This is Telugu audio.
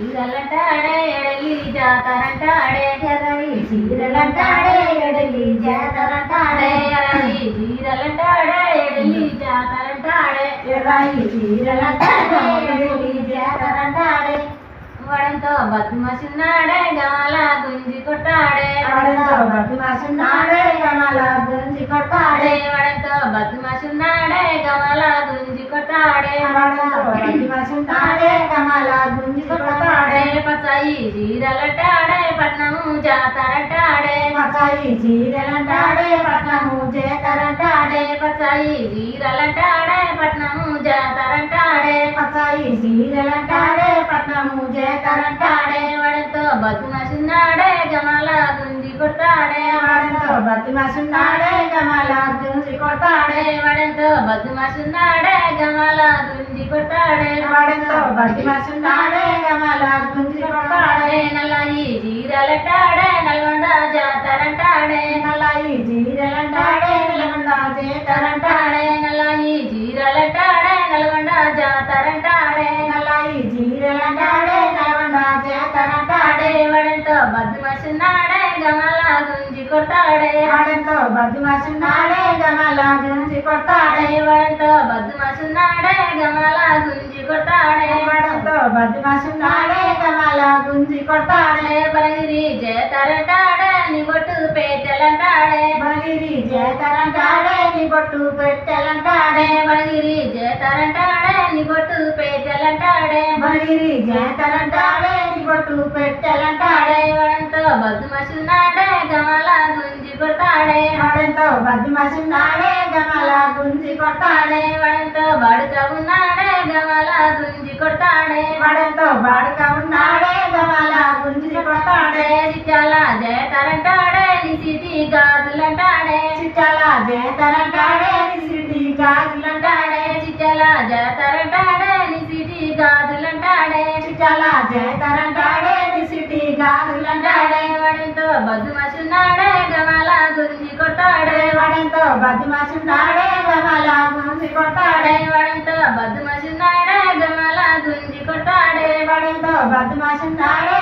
చీరలంటాడే ఎడలి జాతరంటాడే ఎర్రని చీరలంటాడే ఎడలి జాతరంటాడే ఎర్రని చీరలంటాడే ఎడలి జాతరంటాడే ఎర్రని చీరలంటాడే ఎడలి జాతరంటాడే వడంతో బతుమసున్నాడే గమల గుంజి కొట్టాడే ఆడంతో బతిమాసున్నాడే కమల గుంజి కొట్టాడే వడంతో బతుమసున్నాడే గమల గుంజి కొట్టాడే బతిమాసున్నాడే కొట్టాడే పచ్చాయి చీరలంటాడే పట్నము జాతరంటాడే. మకాయి చీరలంటాడే పట్నము చేతరంటాడే పచ్చాయి చీరలంటాడే పట్నము జాతరంటాడే. మకాయి చీరలంటాడే పట్నము చేతరంటాడే వడంతో బతుమసున్నాడే గమల గుంజి కొట్టాడే ఆడంతో బతిమాసున్నాడే కమల గుంజి కొట్టాడే వడంతో బతుమసున్నాడే గమల గుంజి కొట్టాడే ఆడంతో బతిమాసున్నాడే కమల గుంజి కొట్టాడే నల్లయి చీరలంటాడే నల్గొండ జాతరంటాడే నల్లయి చీరలంటాడే నిలబంద చేతరంటాడే నల్లయి చీరలంటాడే నల్గొండ జాతరంటాడే నల్లయి చీరలంటాడే నిలబంద చేతరంటాడే. వడంతో బద్మసున్నాడే గమల గుంజి కొట్టాడే ఆడంతో బతిమాసున్నాడే కమల గుంజి కొట్టాడే వడంతో బద్మసున్నాడే గమల గుంజి కొట్టాడే ఆడంతో బతిమాసున్నాడే కమల గుంజి కొట్టాడే బలగిరి జయతరంటాడే నీ బొట్టు పేటలంటాడే బగిరి చేతరంటాడే నీ బొట్టు పెట్టెలంటాడే. బలగిరి జయతరంటాడే నీ బొట్టు పేటలంటాడే బగిరి చేతరంటాడే నీ బొట్టు పెట్టెలంటాడే. వడంతో బద్మసున్నాడే గమల గుంజి కొట్టాడే ఆడంతో బతిమాసున్నాడే కమల గుంజి కొట్టాడే వడంతో బడుక ఉన్నాడే గమల గుంజి కొట్టాడే వాడంతో బాడుక గమల గుంజి కొట్టాడే. చిట్టాల జయతరంటాడే నీ సిటీ గాజులంటాడే. చిట్టాల చేతరంటాడే నీ సిటీ గాజులంటాడే. చిట్టాల జయతరంటాడే నీ సిటీ గాజులంటాడే. చిట్టాల చేతరంటాడే నీ సిటీ గాజులంటాడే. వడంతో బద్మసున్నాడే గమల గుంజి కొట్టాడే. వాడంతో బతిమాసున్నాడే గమల గుంజి కొట్టాడే. వడంతో బద్మసున్నాడే కొట్టాడే వాడంతో